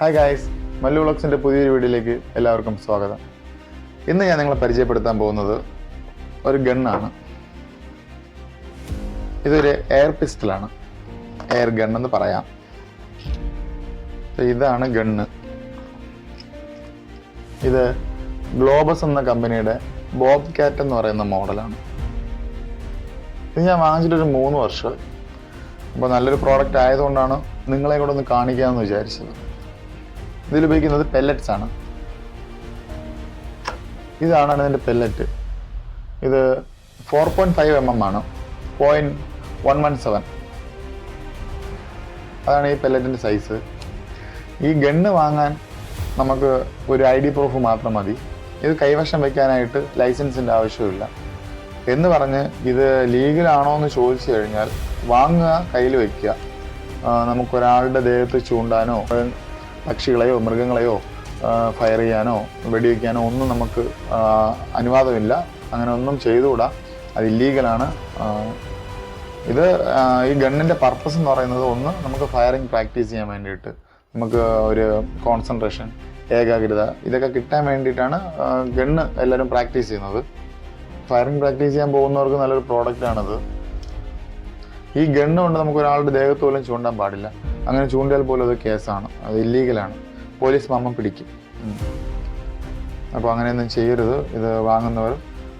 Hi guys Mallu വ്ളോഗ്സിന്റെ പുതിയൊരു വീഡിയോയിലേക്ക് എല്ലാവർക്കും സ്വാഗതം. ഇന്ന് ഞാൻ നിങ്ങളെ പരിചയപ്പെടുത്താൻ പോകുന്നത് ഒരു ഗണ്ണാണ്. ഇതൊരു എയർ പിസ്റ്റലാണ് എയർ ഗൺ എന്ന് പറയാം. ഇതാണ് ഗണ്ണ്. ഇത് ഗ്ലോബസ് എന്ന കമ്പനിയുടെ ബോബ് കാറ്റ് എന്ന് പറയുന്ന മോഡലാണ്. ഇത് ഞാൻ വാങ്ങിച്ചിട്ടൊരു മൂന്ന് വർഷം. അപ്പോൾ നല്ലൊരു പ്രോഡക്റ്റ് ആയതുകൊണ്ടാണ് നിങ്ങളെ കൂടെ ഒന്ന് കാണിക്കാമെന്ന് വിചാരിച്ചത്. ഇതിൽ ഉപയോഗിക്കുന്നത് പെല്ലറ്റ്സ് ആണ്. ഇതാണ് ഇതിന്റെ പെല്ലറ്റ് ഇത് four point five M M ആണ്. പോയിന്റ് വൺ വൺ സെവൻ അതാണ് ഈ പെല്ലറ്റിന്റെ സൈസ് ഈ ഗണ്ണ് വാങ്ങാൻ നമുക്ക് ഒരു ഐ ഡി പ്രൂഫ് മാത്രം മതി. ഇത് കൈവശം വയ്ക്കാനായിട്ട് ലൈസൻസിന്റെ ആവശ്യമില്ല എന്ന് പറഞ്ഞ് ഇത് ലീഗലാണോ എന്ന് ചോദിച്ചു കഴിഞ്ഞാൽ വാങ്ങുക കയ്യിൽ വയ്ക്കുക നമുക്കൊരാളുടെ ദേഹത്ത് ചൂണ്ടാനോ പക്ഷികളെയോ മൃഗങ്ങളെയോ ഫയർ ചെയ്യാനോ വെടിവെക്കാനോ ഒന്നും നമുക്ക് അനുവാദമില്ല. അങ്ങനെ ഒന്നും ചെയ്തുകൂടാ. അത് ഇല്ലീഗലാണ് ഇത് ഈ ഗണ്ണിന്റെ പർപ്പസ് എന്ന് പറയുന്നത് ഒന്ന് നമുക്ക് ഫയറിങ് പ്രാക്ടീസ് ചെയ്യാൻ വേണ്ടിയിട്ട്. നമുക്ക് ഒരു കോൺസെൻട്രേഷൻ ഏകാഗ്രത ഇതൊക്കെ കിട്ടാൻ വേണ്ടിയിട്ടാണ് ഗണ്ണ് എല്ലാവരും പ്രാക്ടീസ് ചെയ്യുന്നത്. ഫയറിങ് പ്രാക്ടീസ് ചെയ്യാൻ പോകുന്നവർക്ക് നല്ലൊരു പ്രോഡക്റ്റാണിത് ഈ ഗണ്ണ് കൊണ്ട് നമുക്ക് ഒരാളുടെ ദേഹത്ത് പോലും ചൂണ്ടാൻ പാടില്ല. അങ്ങനെ ചൂണ്ടിയാൽ പോലും അത് കേസാണ്. അത് ഇല്ലീഗലാണ് പോലീസ് മമ്മ പിടിക്കും. അപ്പോൾ അങ്ങനെയൊന്നും ചെയ്യരുത്. ഇത് വാങ്ങുന്നവർ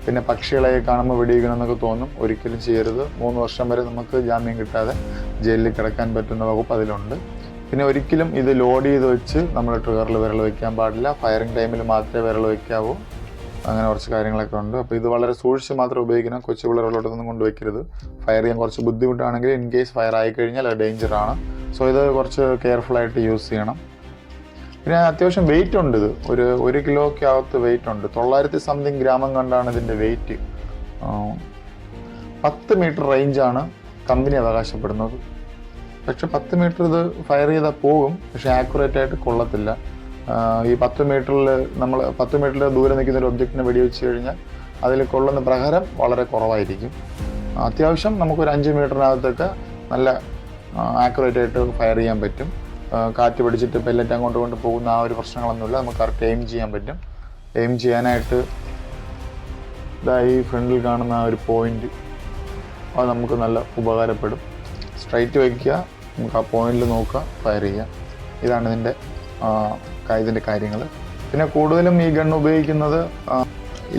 പിന്നെ പക്ഷികളെ കാണുമ്പോൾ വെടിയിക്കണമെന്നൊക്കെ തോന്നും. ഒരിക്കലും ചെയ്യരുത്. മൂന്ന് വർഷം വരെ നമുക്ക് ജാമ്യം കിട്ടാതെ ജയിലിൽ കിടക്കാൻ പറ്റുന്ന വകുപ്പ് അതിലുണ്ട്. പിന്നെ ഒരിക്കലും ഇത് ലോഡ് ചെയ്ത് വെച്ച് നമ്മൾ ട്രിഗറിൽ വിരൽ വയ്ക്കാൻ പാടില്ല. ഫയറിംഗ് ടൈമിൽ മാത്രമേ വിരൽ വയ്ക്കാവൂ. അങ്ങനെ കുറച്ച് കാര്യങ്ങളൊക്കെ ഉണ്ട്. അപ്പോൾ ഇത് വളരെ സൂക്ഷിച്ച് മാത്രം ഉപയോഗിക്കണം. കൊച്ചു പിള്ളേരുള്ളടത്തൊന്നും കൊണ്ടുവയ്ക്കരുത് ഫയർ ചെയ്യാൻ കുറച്ച് ബുദ്ധിമുട്ടാണെങ്കിൽ ഇൻ കേസ് ഫയർ ആയി കഴിഞ്ഞാൽ അത് ഡേഞ്ചറാണ്. സോ ഇത് കുറച്ച് കെയർഫുള്ളായിട്ട് യൂസ് ചെയ്യണം. പിന്നെ അത്യാവശ്യം വെയിറ്റ് ഉണ്ട് ഇത്. ഒരു ഒരു കിലോയ്ക്ക് അകത്ത് വെയിറ്റ് ഉണ്ട്. തൊള്ളായിരത്തി സംതിങ് ഗ്രാമം കണ്ടാണ് ഇതിന്റെ വെയിറ്റ് പത്ത് മീറ്റർ റേഞ്ചാണ് കമ്പനി അവകാശപ്പെടുന്നത്. പക്ഷെ പത്ത് മീറ്റർ ഇത് ഫയർ ചെയ്താൽ പോകും. പക്ഷെ ആക്യുറേറ്റ് ആയിട്ട് കൊള്ളത്തില്ല. ഈ പത്ത് മീറ്ററിൽ നമ്മൾ പത്ത് മീറ്ററിൽ ദൂരെ നിൽക്കുന്ന ഒരു ഒബ്ജക്റ്റിനെ വെടിവെച്ച് കഴിഞ്ഞാൽ അതിൽ കൊള്ളുന്ന പ്രഹരം വളരെ കുറവായിരിക്കും. അത്യാവശ്യം നമുക്കൊരു അഞ്ച് മീറ്ററിനകത്തൊക്കെ നല്ല ആക്യുറേറ്റ് ആയിട്ട് ഫയർ ചെയ്യാൻ പറ്റും. കാറ്റ് പിടിച്ചിട്ട് പെല്ലറ്റ് അങ്ങോട്ട് കൊണ്ട് പോകുന്ന ആ ഒരു പ്രശ്നങ്ങളൊന്നുമില്ല. നമുക്ക് കറക്റ്റ് എയിം ചെയ്യാൻ പറ്റും. എയിം ചെയ്യാനായിട്ട് ഇതാ ഈ ഫ്രണ്ടിൽ കാണുന്ന ആ ഒരു പോയിന്റ് അത് നമുക്ക് നല്ല ഉപകാരപ്പെടും. സ്ട്രൈറ്റ് വയ്ക്കുക നമുക്ക് ആ പോയിന്റിൽ നോക്കുക. ഫയർ ചെയ്യുക. ഇതാണ് ഇതിന്റെ ഇതിന്റെ കാര്യങ്ങൾ പിന്നെ കൂടുതലും ഈ ഗൺ ഉപയോഗിക്കുന്നത്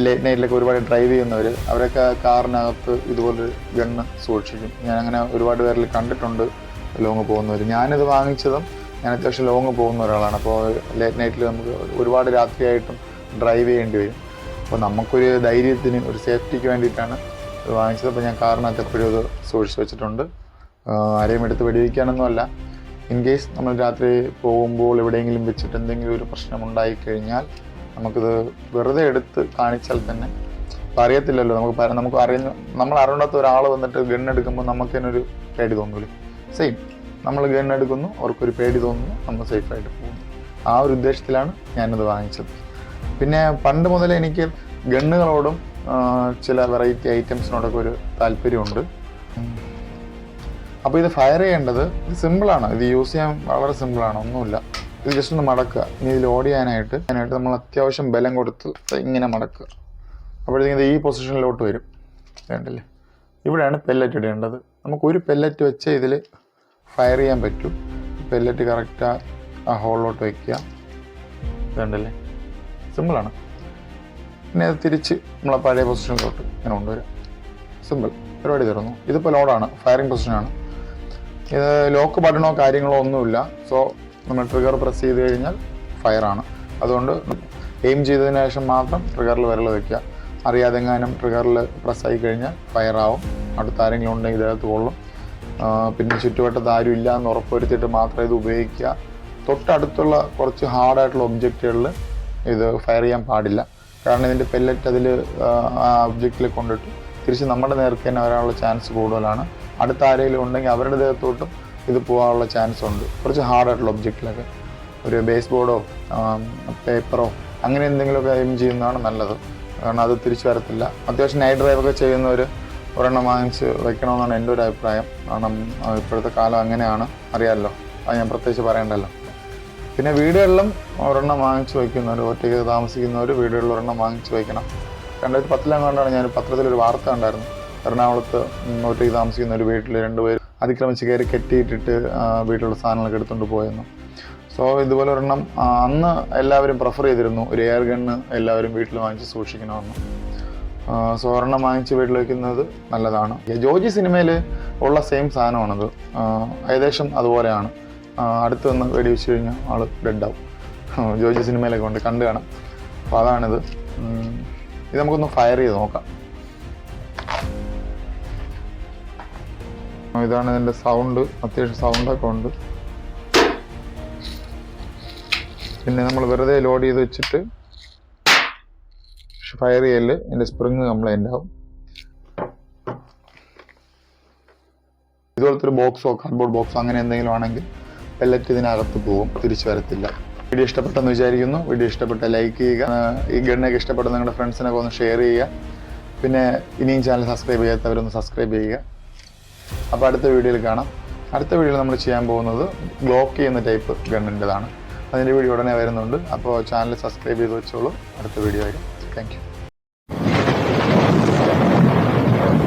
ലേറ്റ് നൈറ്റിലൊക്കെ ഒരുപാട് ഡ്രൈവ് ചെയ്യുന്നവർ അവരൊക്കെ കാറിനകത്ത് ഇതുപോലൊരു ഗണ്ണ് സൂക്ഷിക്കും. ഞാൻ അങ്ങനെ ഒരുപാട് പേരിൽ കണ്ടിട്ടുണ്ട്. ലോങ് പോകുന്നവർ ഞാനിത് വാങ്ങിച്ചതും ഞാൻ അത്യാവശ്യം ലോങ് പോകുന്ന ഒരാളാണ്. അപ്പോൾ ലേറ്റ് നൈറ്റിൽ നമുക്ക് ഒരുപാട് രാത്രിയായിട്ടും ഡ്രൈവ് ചെയ്യേണ്ടി വരും. അപ്പോൾ നമുക്കൊരു ധൈര്യത്തിന് ഒരു സേഫ്റ്റിക്ക് വേണ്ടിയിട്ടാണ് ഇത് വാങ്ങിച്ചത്. അപ്പോൾ ഞാൻ കാറിനകത്ത് എപ്പോഴും ഇത് സൂക്ഷിച്ച് വെച്ചിട്ടുണ്ട്. ആരെയും എടുത്ത് വെടിവെക്കാനൊന്നുമല്ല ഇൻ കേസ് നമ്മൾ രാത്രി പോകുമ്പോൾ എവിടെയെങ്കിലും വെച്ചിട്ട് എന്തെങ്കിലും ഒരു പ്രശ്നം ഉണ്ടായി കഴിഞ്ഞാൽ നമുക്കിത് വെറുതെ എടുത്ത് കാണിച്ചാൽ തന്നെ അറിയത്തില്ലല്ലോ. നമുക്ക് നമുക്ക് അറിയുന്ന നമ്മൾ അറിയാത്ത ഒരാൾ വന്നിട്ട് ഗണ്ണെടുക്കുമ്പോൾ നമുക്ക് തന്നെ ഒരു പേടി തോന്നൂലേ? സെയിം നമ്മൾ ഗൺ എടുക്കുന്നു അവർക്കൊരു പേടി തോന്നുന്നു നമ്മൾ സേഫായിട്ട് പോകുന്നു. ആ ഒരു ഉദ്ദേശത്തിലാണ് ഞാനത് വാങ്ങിച്ചത്. പിന്നെ പണ്ട് മുതൽ എനിക്ക് ഗണ്ണുകളോടും ചില വെറൈറ്റി ഐറ്റംസിനോടൊക്കെ ഒരു താല്പര്യമുണ്ട്. അപ്പോൾ ഇത് ഫയർ ചെയ്യേണ്ടത് ഇത് സിമ്പിളാണ് ഇത് യൂസ് ചെയ്യാൻ വളരെ സിമ്പിളാണ് ഒന്നുമില്ല. ഇത് ജസ്റ്റ് ഒന്ന് മടക്കുക. ഇനി ഇതിൽ ലോഡ് ചെയ്യാനായിട്ട് അതിനായിട്ട് നമ്മൾ അത്യാവശ്യം ബലം കൊടുത്ത് ഇങ്ങനെ മടക്കുക. അപ്പോഴത്തേക്കും ഈ പൊസിഷനിലോട്ട് വരും. വേണ്ടല്ലേ ഇവിടെയാണ് പെല്ലറ്റ് ഇടേണ്ടത്. നമുക്ക് ഒരു പെല്ലറ്റ് വെച്ച് ഇതിൽ ഫയർ ചെയ്യാൻ പറ്റും. പെല്ലറ്റ് കറക്റ്റ് ആ ഹോളിലോട്ട് വയ്ക്കുക വേണ്ടല്ലേ സിമ്പിളാണ് പിന്നെ അത് തിരിച്ച് നമ്മളെ പഴയ പൊസിഷനിലോട്ട് ഇങ്ങനെ കൊണ്ടുവരാം സിമ്പിൾ പരിപാടി തീർന്നു. ഇതിപ്പോൾ ലോഡാണ് ഫയറിങ് പൊസിഷനാണ് ഇത് ലോക്ക് ബട്ടണോ കാര്യങ്ങളോ ഒന്നുമില്ല. സോ നമ്മൾ ട്രിഗർ പ്രസ് ചെയ്ത് കഴിഞ്ഞാൽ ഫയറാണ് അതുകൊണ്ട് എയിം ചെയ്തതിന് ശേഷം മാത്രം ട്രിഗറിൽ വിരൽ വയ്ക്കുക. അറിയാതെങ്ങാനും ട്രിഗറിൽ പ്രസ് ആയി കഴിഞ്ഞാൽ ഫയറാവും അടുത്ത ആരെങ്കിലും ഉണ്ടെങ്കിൽ ഇതിനകത്ത് കൊള്ളും. പിന്നെ ചുറ്റുവട്ടത്ത് ആരും ഇല്ല എന്ന് ഉറപ്പുവരുത്തിയിട്ട് മാത്രമേ ഇത് ഉപയോഗിക്കുക. തൊട്ടടുത്തുള്ള കുറച്ച് ഹാർഡായിട്ടുള്ള ഒബ്ജക്റ്റുകളിൽ ഇത് ഫയർ ചെയ്യാൻ പാടില്ല. കാരണം ഇതിന്റെ പെല്ലറ്റ് അതിൽ ആ ഒബ്ജക്റ്റിൽ കൊണ്ടിട്ട് തിരിച്ച് നമ്മുടെ നേർക്ക് തന്നെ വരാനുള്ള ചാൻസ് കൂടുതലാണ്. അടുത്ത ആരെങ്കിലും ഉണ്ടെങ്കിൽ അവരുടെ ദേഹത്തോട്ടും ഇത് പോകാനുള്ള ചാൻസ് ഉണ്ട്. കുറച്ച് ഹാർഡായിട്ടുള്ള ഒബ്ജക്റ്റിലൊക്കെ ഒരു ബേസ് ബോർഡോ പേപ്പറോ അങ്ങനെ എന്തെങ്കിലുമൊക്കെ എയിം ചെയ്യുന്നതാണ് നല്ലത്. കാരണം അത് തിരിച്ചു വരത്തില്ല. അത്യാവശ്യം നൈറ്റ് ഡ്രൈവൊക്കെ ചെയ്യുന്നവർ ഒരെണ്ണം വാങ്ങിച്ച് വെക്കണമെന്നാണ് എന്റെ ഒരു അഭിപ്രായം. കാരണം ഇപ്പോഴത്തെ കാലം അങ്ങനെയാണ്. അറിയാമല്ലോ അത് ഞാൻ പ്രത്യേകിച്ച് പറയണ്ടല്ലോ. പിന്നെ വീടുകളിലും ഒരെണ്ണം വാങ്ങിച്ചു വയ്ക്കുന്നവർ ഒറ്റയ്ക്ക് താമസിക്കുന്നവർ വീടുകളിൽ ഒരെണ്ണം വാങ്ങിച്ചു വയ്ക്കണം രണ്ടായിരത്തി പത്തിലും കണ്ടാണ് ഞാൻ പത്രത്തിലൊരു വാർത്ത കണ്ടായിരുന്നു. എറണാകുളത്ത് ഒറ്റയ്ക്ക് താമസിക്കുന്ന ഒരു വീട്ടിൽ രണ്ടുപേർ അതിക്രമിച്ച് കയറി കെട്ടിയിട്ടിട്ട് വീട്ടിലുള്ള സാധനങ്ങളൊക്കെ എടുത്തുകൊണ്ട് പോയെന്നു. സോ ഇതുപോലെ ഒരെണ്ണം അന്ന് എല്ലാവരും പ്രിഫർ ചെയ്തിരുന്നു ഒരു എയർ ഗണ്ണ് എല്ലാവരും വീട്ടിൽ വാങ്ങിച്ച് സൂക്ഷിക്കണമെന്ന്. ആ, സോ ഒരെണ്ണം വാങ്ങിച്ച് വീട്ടിൽ വയ്ക്കുന്നത് നല്ലതാണ്. ജോജി സിനിമയിൽ ഉള്ള സെയിം സാധനമാണത്. ഏകദേശം അതുപോലെയാണ്. അടുത്ത് നിന്ന് വെടിവെച്ച് കഴിഞ്ഞാൽ ആൾ ഡെഡാവും ജോജി സിനിമയിലൊക്കെ ഉണ്ട് കണ്ടു കാണാം. അപ്പോൾ അതാണിത്. ഇത് നമുക്കൊന്ന് ഫയർ ചെയ്ത് നോക്കാം. ഇതാണ് ഇതിന്റെ സൗണ്ട് അത്യാവശ്യം സൗണ്ടൊക്കെ ഉണ്ട്. പിന്നെ നമ്മൾ വെറുതെ ലോഡ് ചെയ്ത് വെച്ചിട്ട് ഫയർ ചെയ്യൽ. ഇതിന്റെ സ്പ്രിങ് കംപ്ലൈന്റ് ആവും ഇതുപോലത്തെ ഒരു ബോക്സോ കാർഡ്ബോർഡ് ബോക്സോ അങ്ങനെ എന്തെങ്കിലും ആണെങ്കിൽ പെല്ലറ്റ് ഇതിനകത്ത് പോകും. തിരിച്ചു വരത്തില്ല. വീഡിയോ ഇഷ്ടപ്പെട്ടെന്ന് വിചാരിക്കുന്നു. വീഡിയോ ഇഷ്ടപ്പെട്ട ലൈക്ക് ചെയ്യുക. ഈ ഗണ്ണൊക്കെ ഇഷ്ടപ്പെട്ട നിങ്ങളുടെ ഫ്രണ്ട്സിനൊക്കെ ഒന്ന് ഷെയർ ചെയ്യുക. പിന്നെ ഇനിയും ചാനൽ സബ്സ്ക്രൈബ് ചെയ്യാത്തവരൊന്ന് സബ്സ്ക്രൈബ് ചെയ്യുക. അപ്പോൾ അടുത്ത വീഡിയോയിൽ കാണാം. അടുത്ത വീഡിയോയിൽ നമ്മൾ ചെയ്യാൻ പോകുന്നത് ഗ്ലോക്ക് ചെയ്യുന്ന ടൈപ്പ് ഗണ്ണിന്റെതാണ്. അതിന്റെ വീഡിയോ ഉടനെ വരുന്നുണ്ട്. അപ്പോൾ ചാനൽ സബ്സ്ക്രൈബ് ചെയ്ത് വെച്ചോളൂ. അടുത്ത വീഡിയോ ആയിരിക്കും Thank you.